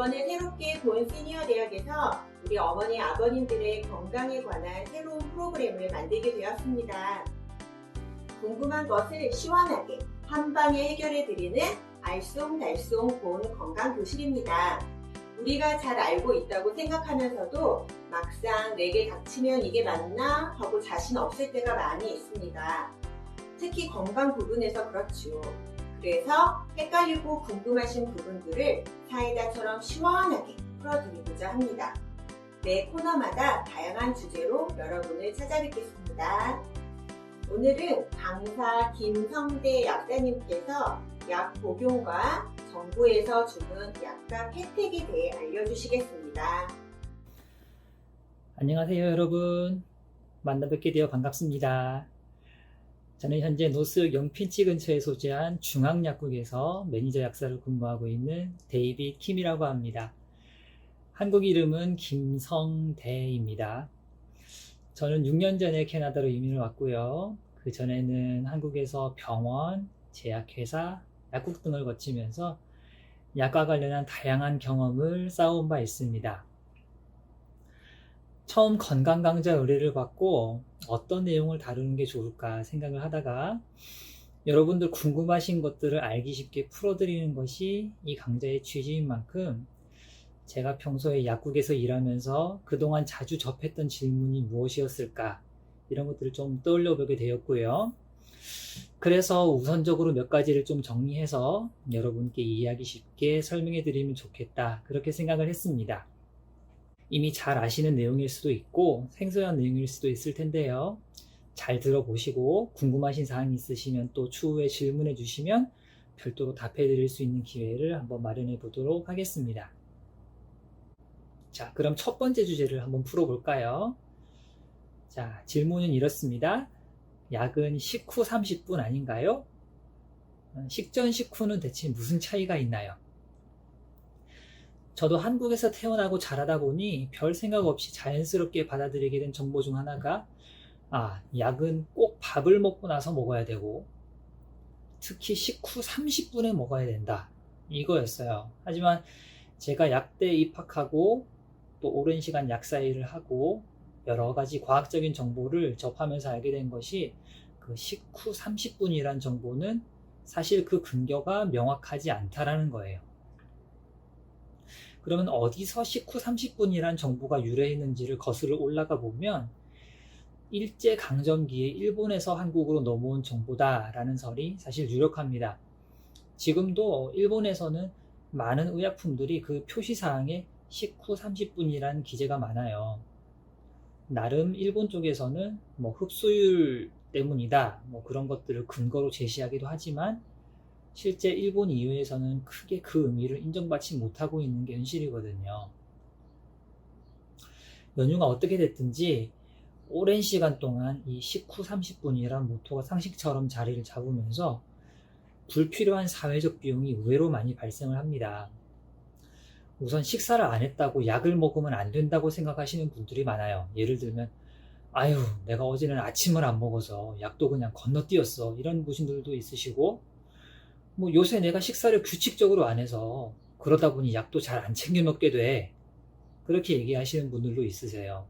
이번에 새롭게 본 시니어 대학에서 우리 어머니 아버님들의 건강에 관한 새로운 프로그램을 만들게 되었습니다. 궁금한 것을 시원하게 한 방에 해결해 드리는 알쏭달쏭 본 건강 교실입니다. 우리가 잘 알고 있다고 생각하면서도 막상 내게 닥치면 이게 맞나 하고 자신 없을 때가 많이 있습니다. 특히 건강 부분에서 그렇죠. 그래서 헷갈리고 궁금하신 부분들을 사이다처럼 시원하게 풀어드리고자 합니다. 매 코너마다 다양한 주제로 여러분을 찾아뵙겠습니다. 오늘은 강사 김성대 약사님께서 약 복용과 정부에서 주는 약값 혜택에 대해 알려주시겠습니다. 안녕하세요, 여러분. 만나 뵙게 되어 반갑습니다. 저는 현재 노스 영핀치 근처에 소재한 중앙약국에서 매니저 약사를 근무하고 있는 데이빗 킴이라고 합니다. 한국 이름은 김성대입니다. 저는 6년 전에 캐나다로 이민을 왔고요. 그 전에는 한국에서 병원, 제약회사, 약국 등을 거치면서 약과 관련한 다양한 경험을 쌓아온 바 있습니다. 처음 건강 강좌 의뢰를 받고 어떤 내용을 다루는 게 좋을까 생각을 하다가 여러분들 궁금하신 것들을 알기 쉽게 풀어드리는 것이 이 강좌의 취지인 만큼 제가 평소에 약국에서 일하면서 그동안 자주 접했던 질문이 무엇이었을까 이런 것들을 좀 떠올려 보게 되었고요. 그래서 우선적으로 몇 가지를 좀 정리해서 여러분께 이해하기 쉽게 설명해 드리면 좋겠다 그렇게 생각을 했습니다. 이미 잘 아시는 내용일 수도 있고 생소한 내용일 수도 있을 텐데요. 잘 들어보시고 궁금하신 사항이 있으시면 또 추후에 질문해 주시면 별도로 답해 드릴 수 있는 기회를 한번 마련해 보도록 하겠습니다. 자, 그럼 첫 번째 주제를 한번 풀어볼까요? 자, 질문은 이렇습니다. 약은 식후 30분 아닌가요? 어, 식전 식후는 대체 무슨 차이가 있나요? 저도 한국에서 태어나고 자라다 보니 별 생각 없이 자연스럽게 받아들이게 된 정보 중 하나가 아, 약은 꼭 밥을 먹고 나서 먹어야 되고 특히 식후 30분에 먹어야 된다. 이거였어요. 하지만 제가 약대에 입학하고 또 오랜 시간 약사 일을 하고 여러 가지 과학적인 정보를 접하면서 알게 된 것이 그 식후 30분이란 정보는 사실 그 근거가 명확하지 않다라는 거예요. 그러면 어디서 식후 30분이란 정보가 유래했는지를 거슬러 올라가 보면 일제 강점기에 일본에서 한국으로 넘어온 정보다라는 설이 사실 유력합니다. 지금도 일본에서는 많은 의약품들이 그 표시사항에 식후 30분이라는 기재가 많아요. 나름 일본 쪽에서는 뭐 흡수율 때문이다, 뭐 그런 것들을 근거로 제시하기도 하지만 실제 일본 이후에서는 크게 그 의미를 인정받지 못하고 있는 게 현실이거든요. 연유가 어떻게 됐든지 오랜 시간 동안 이 식후 30분이란 모토가 상식처럼 자리를 잡으면서 불필요한 사회적 비용이 의외로 많이 발생을 합니다. 우선 식사를 안 했다고 약을 먹으면 안 된다고 생각하시는 분들이 많아요. 예를 들면, 아유, 내가 어제는 아침을 안 먹어서 약도 그냥 건너뛰었어. 이런 분들도 있으시고, 뭐 요새 내가 식사를 규칙적으로 안 해서 그러다 보니 약도 잘 안 챙겨 먹게 돼. 그렇게 얘기하시는 분들도 있으세요.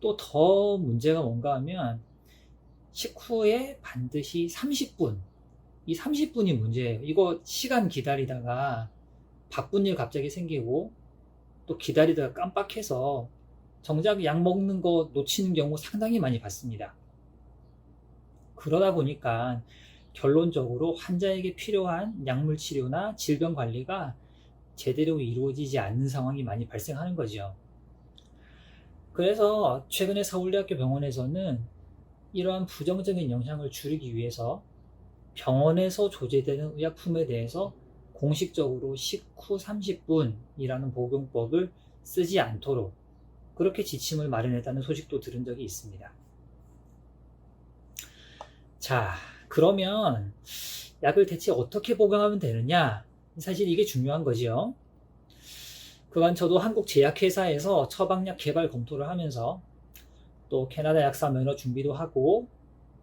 또 더 문제가 뭔가 하면 식후에 반드시 30분. 이 30분이 문제예요. 이거 시간 기다리다가 바쁜 일 갑자기 생기고 또 기다리다가 깜빡해서 정작 약 먹는 거 놓치는 경우 상당히 많이 봤습니다. 그러다 보니까 결론적으로 환자에게 필요한 약물 치료나 질병 관리가 제대로 이루어지지 않는 상황이 많이 발생하는 거죠. 그래서 최근에 서울대학교 병원에서는 이러한 부정적인 영향을 줄이기 위해서 병원에서 조제되는 의약품에 대해서 공식적으로 식후 30분이라는 복용법을 쓰지 않도록 그렇게 지침을 마련했다는 소식도 들은 적이 있습니다. 자, 그러면 약을 대체 어떻게 복용하면 되느냐? 사실 이게 중요한 거지요. 그간 저도 한국 제약회사에서 처방약 개발 검토를 하면서 또 캐나다 약사 면허 준비도 하고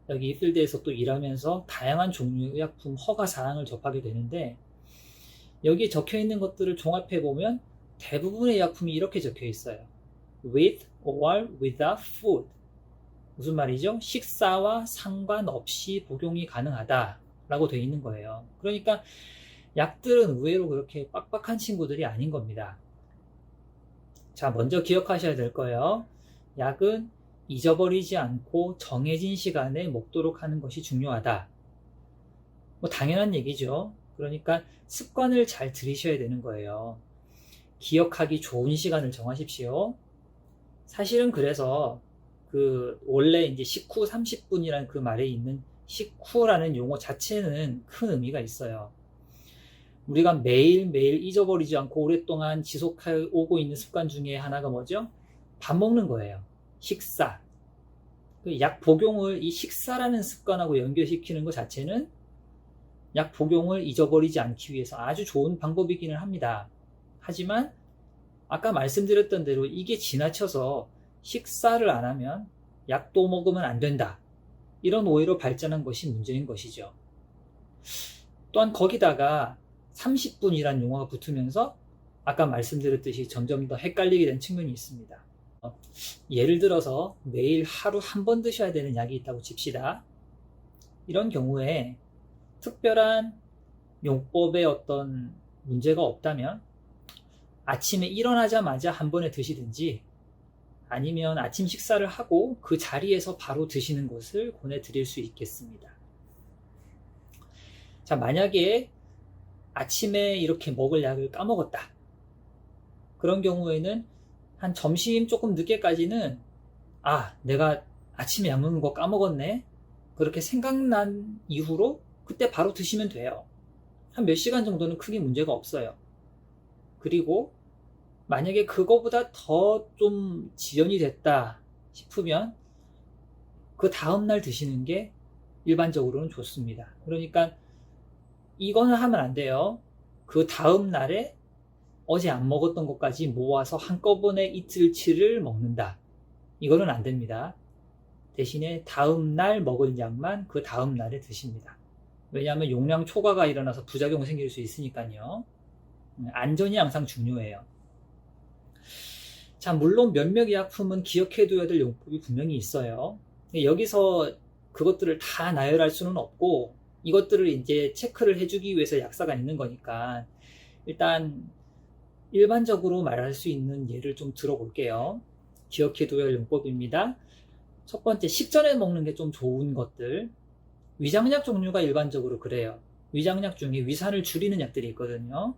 여기 이 필드에서 또 일하면서 다양한 종류의 의약품 허가 사항을 접하게 되는데 여기 적혀 있는 것들을 종합해 보면 대부분의 약품이 이렇게 적혀 있어요. with or without food. 무슨 말이죠? 식사와 상관없이 복용이 가능하다. 라고 되어 있는 거예요. 그러니까 약들은 의외로 그렇게 빡빡한 친구들이 아닌 겁니다. 자, 먼저 기억하셔야 될 거예요. 약은 잊어버리지 않고 정해진 시간에 먹도록 하는 것이 중요하다. 뭐 당연한 얘기죠. 그러니까 습관을 잘 들이셔야 되는 거예요. 기억하기 좋은 시간을 정하십시오. 사실은 그래서 그 원래 이제 식후 30분이라는 그 말에 있는 식후라는 용어 자체는 큰 의미가 있어요. 우리가 매일매일 잊어버리지 않고 오랫동안 지속해 오고 있는 습관 중에 하나가 뭐죠? 밥 먹는 거예요. 식사. 그약 복용을 이 식사라는 습관하고 연결시키는 것 자체는 약 복용을 잊어버리지 않기 위해서 아주 좋은 방법이기는 합니다. 하지만 아까 말씀드렸던 대로 이게 지나쳐서 식사를 안 하면 약도 먹으면 안 된다. 이런 오해로 발전한 것이 문제인 것이죠. 또한 거기다가 30분이란 용어가 붙으면서 아까 말씀드렸듯이 점점 더 헷갈리게 된 측면이 있습니다. 어, 예를 들어서 매일 하루 한 번 드셔야 되는 약이 있다고 칩시다. 이런 경우에 특별한 용법에 어떤 문제가 없다면 아침에 일어나자마자 한 번에 드시든지 아니면 아침 식사를 하고 그 자리에서 바로 드시는 것을 권해드릴 수 있겠습니다. 자, 만약에 아침에 이렇게 먹을 약을 까먹었다. 그런 경우에는 한 점심 조금 늦게까지는 아, 내가 아침에 약 먹는 거 까먹었네. 그렇게 생각난 이후로 그때 바로 드시면 돼요. 한 몇 시간 정도는 크게 문제가 없어요. 그리고 만약에 그거보다 더 좀 지연이 됐다 싶으면 그 다음날 드시는 게 일반적으로는 좋습니다. 그러니까 이거는 하면 안 돼요. 그 다음날에 어제 안 먹었던 것까지 모아서 한꺼번에 이틀치를 먹는다. 이거는 안 됩니다. 대신에 다음날 먹을 약만 그 다음날에 드십니다. 왜냐하면 용량 초과가 일어나서 부작용 생길 수 있으니까요. 음, 안전이 항상 중요해요. 자, 물론 몇몇 약품은 기억해둬야 될 용법이 분명히 있어요. 여기서 그것들을 다 나열할 수는 없고, 이것들을 이제 체크를 해주기 위해서 약사가 있는 거니까, 일단, 일반적으로 말할 수 있는 예를 좀 들어볼게요. 기억해둬야 할 용법입니다. 첫 번째, 식전에 먹는 게 좀 좋은 것들. 위장약 종류가 일반적으로 그래요. 위장약 중에 위산을 줄이는 약들이 있거든요.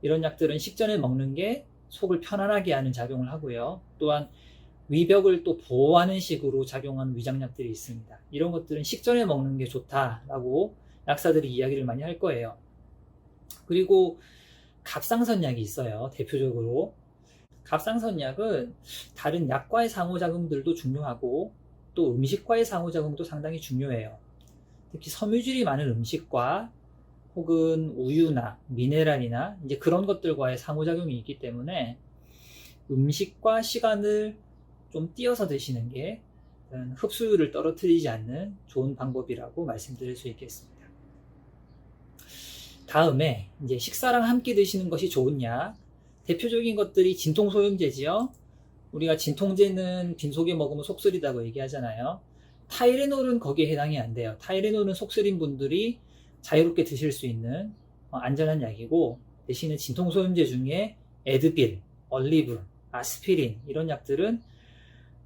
이런 약들은 식전에 먹는 게 속을 편안하게 하는 작용을 하고요. 또한 위벽을 또 보호하는 식으로 작용하는 위장약들이 있습니다. 이런 것들은 식전에 먹는 게 좋다라고 약사들이 이야기를 많이 할 거예요. 그리고 갑상선약이 있어요. 대표적으로. 갑상선약은 다른 약과의 상호작용들도 중요하고 또 음식과의 상호작용도 상당히 중요해요. 특히 섬유질이 많은 음식과 혹은 우유나 미네랄이나 이제 그런 것들과의 상호작용이 있기 때문에 음식과 시간을 좀 띄어서 드시는 게 흡수율을 떨어뜨리지 않는 좋은 방법이라고 말씀드릴 수 있겠습니다. 다음에 이제 식사랑 함께 드시는 것이 좋으냐? 대표적인 것들이 진통 소염제지요. 우리가 진통제는 빈속에 먹으면 속쓰리다고 얘기하잖아요. 타이레놀은 거기에 해당이 안 돼요. 타이레놀은 속쓰린 분들이 자유롭게 드실 수 있는 어, 안전한 약이고 대신에 진통소염제 중에 에드빌, 얼리브, 아스피린 이런 약들은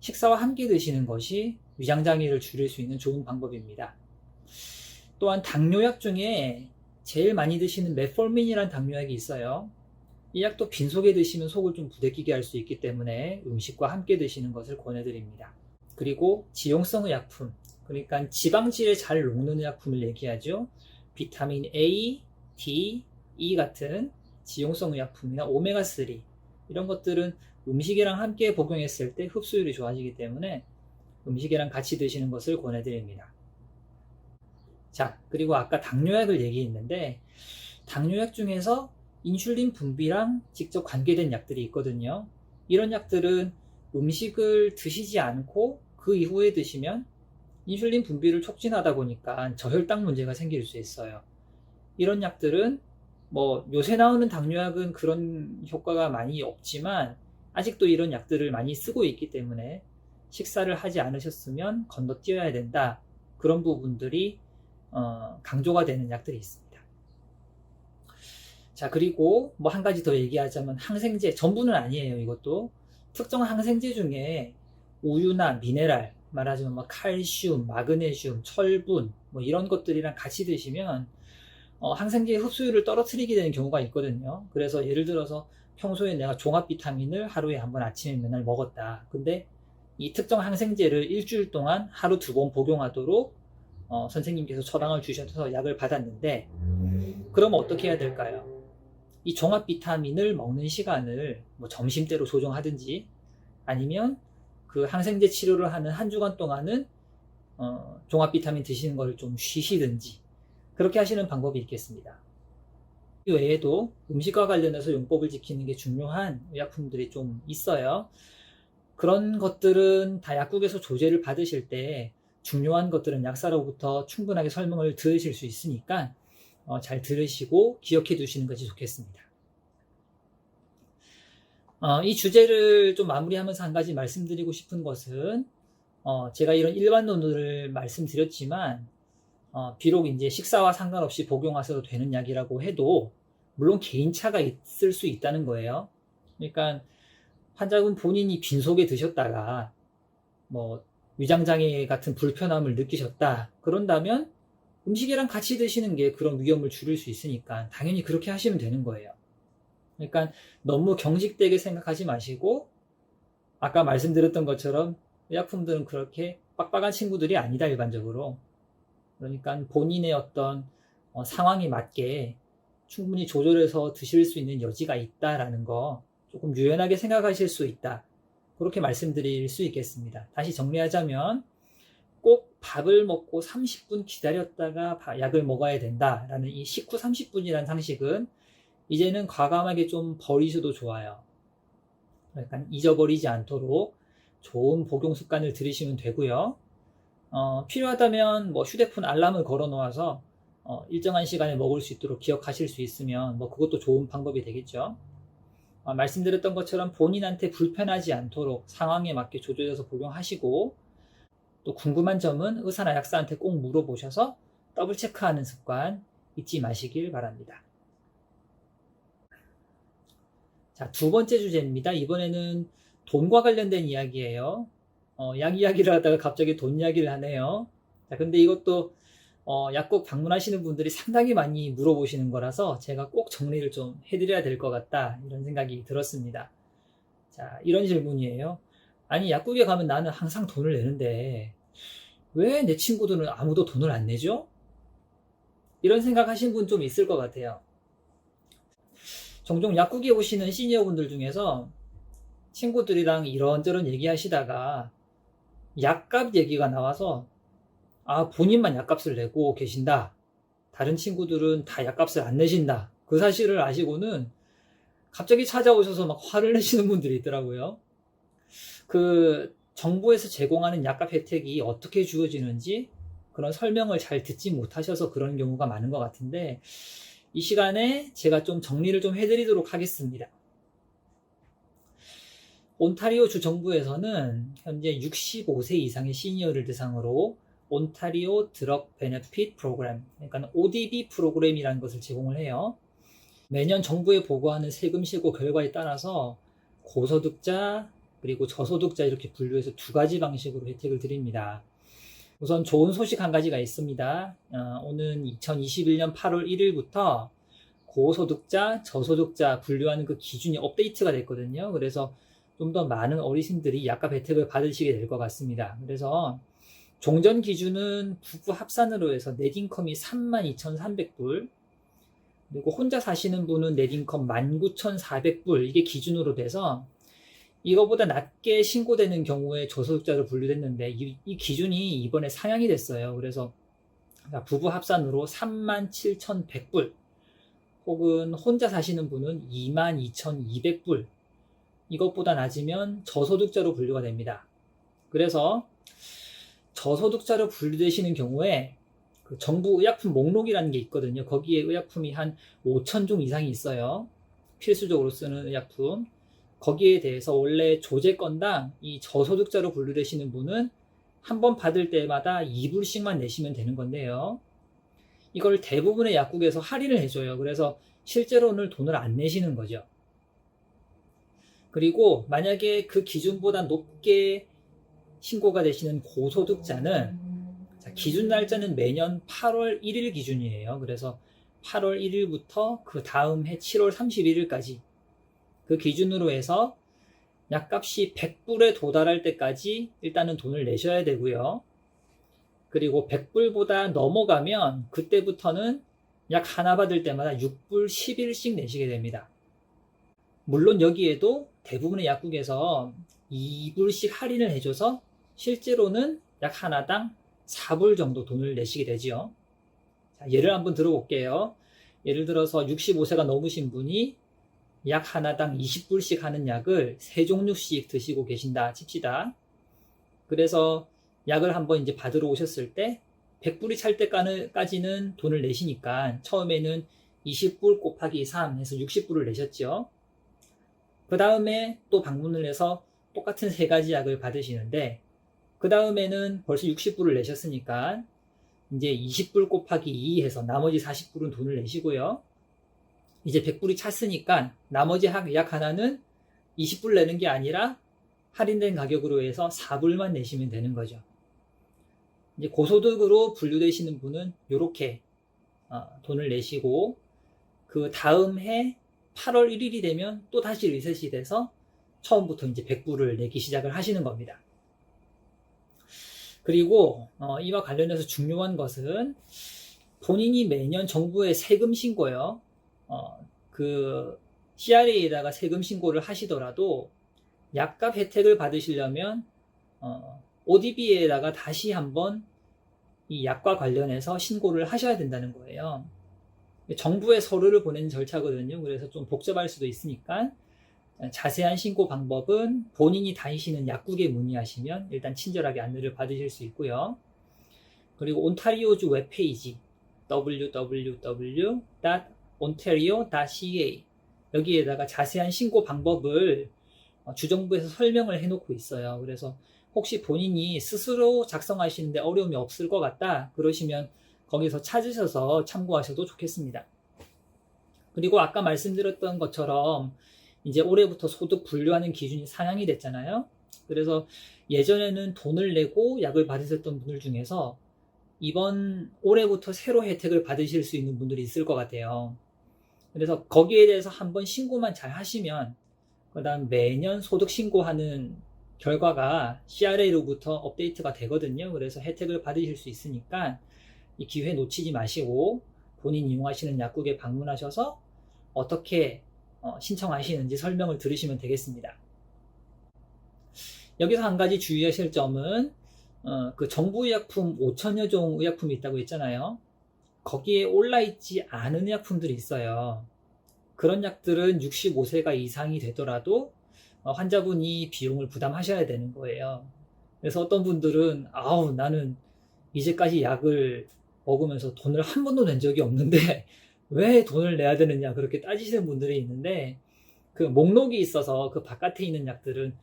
식사와 함께 드시는 것이 위장장애를 줄일 수 있는 좋은 방법입니다. 또한 당뇨약 중에 제일 많이 드시는 메폴민이라는 당뇨약이 있어요. 이 약도 빈속에 드시면 속을 좀 부대끼게 할 수 있기 때문에 음식과 함께 드시는 것을 권해드립니다. 그리고 지용성의 약품, 그러니까 지방질에 잘 녹는 약품을 얘기하죠. 비타민 A, D, E 같은 지용성 의약품이나 오메가3 이런 것들은 음식이랑 함께 복용했을 때 흡수율이 좋아지기 때문에 음식이랑 같이 드시는 것을 권해드립니다. 자, 그리고 아까 당뇨약을 얘기했는데 당뇨약 중에서 인슐린 분비랑 직접 관계된 약들이 있거든요. 이런 약들은 음식을 드시지 않고 그 이후에 드시면 인슐린 분비를 촉진하다 보니까 저혈당 문제가 생길 수 있어요. 이런 약들은 뭐 요새 나오는 당뇨약은 그런 효과가 많이 없지만 아직도 이런 약들을 많이 쓰고 있기 때문에 식사를 하지 않으셨으면 건너뛰어야 된다. 그런 부분들이 어, 강조가 되는 약들이 있습니다. 자, 그리고 뭐 한 가지 더 얘기하자면 항생제, 전부는 아니에요, 이것도. 특정 항생제 중에 우유나 미네랄, 말하자면 뭐 칼슘, 마그네슘, 철분, 뭐 이런 것들이랑 같이 드시면 어, 항생제의 흡수율을 떨어뜨리게 되는 경우가 있거든요. 그래서 예를 들어서 평소에 내가 종합 비타민을 하루에 한 번 아침에 맨날 먹었다. 근데 이 특정 항생제를 일주일 동안 하루 두 번 복용하도록 어, 선생님께서 처방을 주셔서 약을 받았는데 그러면 어떻게 해야 될까요? 이 종합 비타민을 먹는 시간을 뭐 점심때로 조정하든지 아니면 그 항생제 치료를 하는 한 주간 동안은 어, 종합 비타민 드시는 걸 좀 쉬시든지 그렇게 하시는 방법이 있겠습니다. 이 외에도 음식과 관련해서 용법을 지키는 게 중요한 의약품들이 좀 있어요. 그런 것들은 다 약국에서 조제를 받으실 때 중요한 것들은 약사로부터 충분하게 설명을 들으실 수 있으니까 어, 잘 들으시고 기억해 두시는 것이 좋겠습니다. 어, 이 주제를 좀 마무리하면서 한 가지 말씀드리고 싶은 것은 어, 제가 이런 일반론을 말씀드렸지만 어, 비록 이제 식사와 상관없이 복용하셔도 되는 약이라고 해도 물론 개인차가 있을 수 있다는 거예요. 그러니까 환자분 본인이 빈속에 드셨다가 뭐 위장장애 같은 불편함을 느끼셨다. 그런다면 음식이랑 같이 드시는 게 그런 위험을 줄일 수 있으니까 당연히 그렇게 하시면 되는 거예요. 그러니까 너무 경직되게 생각하지 마시고 아까 말씀드렸던 것처럼 의약품들은 그렇게 빡빡한 친구들이 아니다 일반적으로 그러니까 본인의 어떤 어, 상황에 맞게 충분히 조절해서 드실 수 있는 여지가 있다라는 거 조금 유연하게 생각하실 수 있다. 그렇게 말씀드릴 수 있겠습니다. 다시 정리하자면 꼭 밥을 먹고 30분 기다렸다가 바- 약을 먹어야 된다라는 이 식후 30분이라는 상식은 이제는 과감하게 좀 버리셔도 좋아요. 그러니까 잊어버리지 않도록 좋은 복용 습관을 들이시면 되고요. 어, 필요하다면 뭐 휴대폰 알람을 걸어 놓아서 어, 일정한 시간에 먹을 수 있도록 기억하실 수 있으면 뭐 그것도 좋은 방법이 되겠죠. 어, 말씀드렸던 것처럼 본인한테 불편하지 않도록 상황에 맞게 조절해서 복용하시고 또 궁금한 점은 의사나 약사한테 꼭 물어보셔서 더블 체크하는 습관 잊지 마시길 바랍니다. 자, 두 번째 주제입니다. 이번에는 돈과 관련된 이야기예요. 어, 약 이야기를 하다가 갑자기 돈 이야기를 하네요. 자, 근데 이것도 어, 약국 방문하시는 분들이 상당히 많이 물어보시는 거라서 제가 꼭 정리를 좀 해드려야 될 것 같다 이런 생각이 들었습니다. 자, 이런 질문이에요. 아니, 약국에 가면 나는 항상 돈을 내는데 왜 내 친구들은 아무도 돈을 안 내죠? 이런 생각 하신 분 좀 있을 것 같아요. 종종 약국에 오시는 시니어분들 중에서 친구들이랑 이런저런 얘기하시다가 약값 얘기가 나와서 아, 본인만 약값을 내고 계신다. 다른 친구들은 다 약값을 안 내신다. 그 사실을 아시고는 갑자기 찾아오셔서 막 화를 내시는 분들이 있더라고요. 그 정부에서 제공하는 약값 혜택이 어떻게 주어지는지 그런 설명을 잘 듣지 못하셔서 그런 경우가 많은 것 같은데 이 시간에 제가 좀 정리를 좀 해드리도록 하겠습니다. 온타리오 주 정부에서는 현재 65세 이상의 시니어를 대상으로 온타리오 드럭 베네핏 프로그램, 그러니까 ODB 프로그램이라는 것을 제공을 해요. 매년 정부에 보고하는 세금 신고 결과에 따라서 고소득자 그리고 저소득자 이렇게 분류해서 두 가지 방식으로 혜택을 드립니다. 우선 좋은 소식 한 가지가 있습니다. 어, 오는 2021년 8월 1일부터 고소득자, 저소득자 분류하는 그 기준이 업데이트가 됐거든요. 그래서 좀 더 많은 어르신들이 약값 혜택을 받으시게 될 것 같습니다. 그래서 종전 기준은 부부 합산으로 해서 넷인컴이 32,300불, 그리고 혼자 사시는 분은 넷인컴 19,400불, 이게 기준으로 돼서 이거보다 낮게 신고되는 경우에 저소득자로 분류됐는데 이, 이 기준이 이번에 상향이 됐어요. 그래서 부부 합산으로 37,100불, 혹은 혼자 사시는 분은 22,200불, 이것보다 낮으면 저소득자로 분류가 됩니다. 그래서 저소득자로 분류되시는 경우에 그 정부 의약품 목록이라는 게 있거든요. 거기에 의약품이 한 5천 종 이상이 있어요. 필수적으로 쓰는 의약품. 거기에 대해서 원래 조제 건당 이 저소득자로 분류되시는 분은 한 번 받을 때마다 2불씩만 내시면 되는 건데요. 이걸 대부분의 약국에서 할인을 해줘요. 그래서 실제로는 돈을 안 내시는 거죠. 그리고 만약에 그 기준보다 높게 신고가 되시는 고소득자는 자, 기준 날짜는 매년 8월 1일 기준이에요. 그래서 8월 1일부터 그 다음 해 7월 31일까지 그 기준으로 해서 약값이 100불에 도달할 때까지 일단은 돈을 내셔야 되고요. 그리고 100불보다 넘어가면 그때부터는 약 하나 받을 때마다 6불 10일씩 내시게 됩니다. 물론 여기에도 대부분의 약국에서 2불씩 할인을 해줘서 실제로는 약 하나당 4불 정도 돈을 내시게 되지요. 자, 예를 한번 들어볼게요. 예를 들어서 65세가 넘으신 분이 약 하나당 20불씩 하는 약을 세 종류씩 드시고 계신다 칩시다. 그래서 약을 한번 이제 받으러 오셨을 때 100불이 찰 때까지는 돈을 내시니까 처음에는 20불 곱하기 3 해서 60불을 내셨죠. 그 다음에 또 방문을 해서 똑같은 세 가지 약을 받으시는데 그 다음에는 벌써 60불을 내셨으니까 이제 20불 곱하기 2 해서 나머지 40불은 돈을 내시고요. 이제 100불이 찼으니까 나머지 약 하나는 20불 내는 게 아니라 할인된 가격으로 해서 4불만 내시면 되는 거죠. 이제 고소득으로 분류되시는 분은 이렇게 어, 돈을 내시고 그 다음 해 8월 1일이 되면 또 다시 리셋이 돼서 처음부터 이제 100불을 내기 시작을 하시는 겁니다. 그리고 어, 이와 관련해서 중요한 것은 본인이 매년 정부에 세금 신고요. 어, 그 CRA에다가 세금 신고를 하시더라도 약값 혜택을 받으시려면 어, ODB에다가 다시 한번 이 약과 관련해서 신고를 하셔야 된다는 거예요. 정부에 서류를 보내는 절차거든요. 그래서 좀 복잡할 수도 있으니까 자세한 신고 방법은 본인이 다니시는 약국에 문의하시면 일단 친절하게 안내를 받으실 수 있고요. 그리고 온타리오주 웹페이지 www.ontario.ca 여기에다가 자세한 신고 방법을 어, 주정부에서 설명을 해놓고 있어요. 그래서 혹시 본인이 스스로 작성하시는데 어려움이 없을 것 같다 그러시면 거기서 찾으셔서 참고하셔도 좋겠습니다. 그리고 아까 말씀드렸던 것처럼 이제 올해부터 소득 분류하는 기준이 상향이 됐잖아요. 그래서 예전에는 돈을 내고 약을 받으셨던 분들 중에서 이번 올해부터 새로 혜택을 받으실 수 있는 분들이 있을 것 같아요. 그래서 거기에 대해서 한번 신고만 잘 하시면 그다음 매년 소득 신고하는 결과가 CRA로부터 업데이트가 되거든요. 그래서 혜택을 받으실 수 있으니까 이 기회 놓치지 마시고 본인 이용하시는 약국에 방문하셔서 어떻게 어, 신청하시는지 설명을 들으시면 되겠습니다. 여기서 한 가지 주의하실 점은 어, 그 정부 의약품 5천여 종 의약품이 있다고 했잖아요. 거기에 올라있지 않은 의약품들이 있어요. 그런 약들은 65세가 이상이 되더라도 어, 환자분이 비용을 부담하셔야 되는 거예요. 그래서 어떤 분들은 아우 나는 이제까지 약을 먹으면서 돈을 한 번도 낸 적이 없는데 왜 돈을 내야 되느냐 그렇게 따지시는 분들이 있는데 그 목록이 있어서 그 바깥에 있는 약들은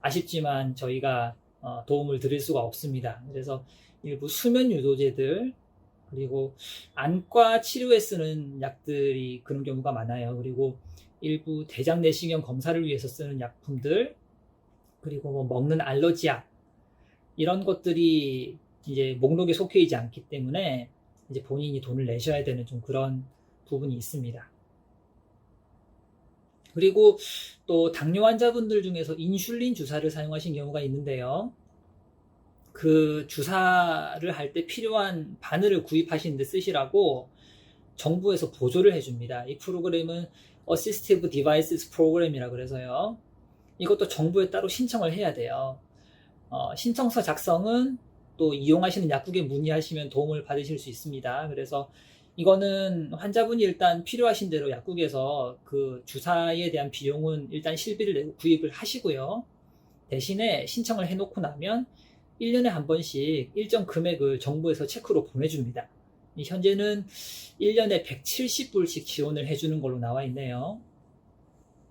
아쉽지만 저희가 어, 도움을 드릴 수가 없습니다. 그래서 일부 수면 유도제들 그리고 안과 치료에 쓰는 약들이 그런 경우가 많아요. 그리고 일부 대장 내시경 검사를 위해서 쓰는 약품들 그리고 뭐 먹는 알러지약 이런 것들이 이제 목록에 속해 있지 않기 때문에 이제 본인이 돈을 내셔야 되는 좀 그런 부분이 있습니다. 그리고 또 당뇨 환자분들 중에서 인슐린 주사를 사용하신 경우가 있는데요. 그 주사를 할 때 필요한 바늘을 구입하시는데 쓰시라고 정부에서 보조를 해줍니다. 이 프로그램은 Assistive Devices Program이라 그래서요. 이것도 정부에 따로 신청을 해야 돼요. 어, 신청서 작성은 또 이용하시는 약국에 문의하시면 도움을 받으실 수 있습니다. 그래서 이거는 환자분이 일단 필요하신 대로 약국에서 그 주사에 대한 비용은 일단 실비를 내고 구입을 하시고요. 대신에 신청을 해놓고 나면 1년에 한 번씩 일정 금액을 정부에서 체크로 보내줍니다. 현재는 1년에 170불씩 지원을 해주는 걸로 나와 있네요.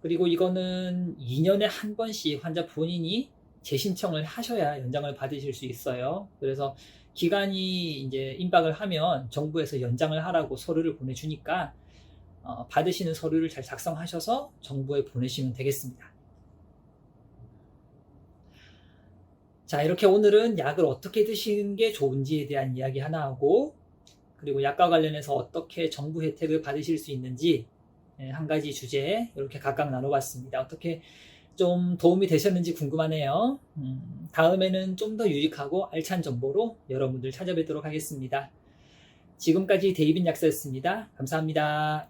그리고 이거는 2년에 한 번씩 환자 본인이 재신청을 하셔야 연장을 받으실 수 있어요. 그래서 기간이 이제 임박을 하면 정부에서 연장을 하라고 서류를 보내주니까 어, 받으시는 서류를 잘 작성하셔서 정부에 보내시면 되겠습니다. 자, 이렇게 오늘은 약을 어떻게 드시는 게 좋은지에 대한 이야기 하나 하고, 그리고 약과 관련해서 어떻게 정부 혜택을 받으실 수 있는지 예, 한 가지 주제 이렇게 각각 나눠봤습니다. 어떻게 좀 도움이 되셨는지 궁금하네요. 음, 다음에는 좀 더 유익하고 알찬 정보로 여러분들 찾아뵙도록 하겠습니다. 지금까지 데이빈 약사였습니다. 감사합니다.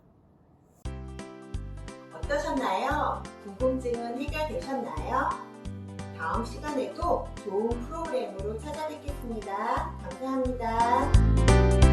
어떠셨나요? 궁금증은 해결되셨나요? 다음 시간에도 좋은 프로그램으로 찾아뵙겠습니다. 감사합니다.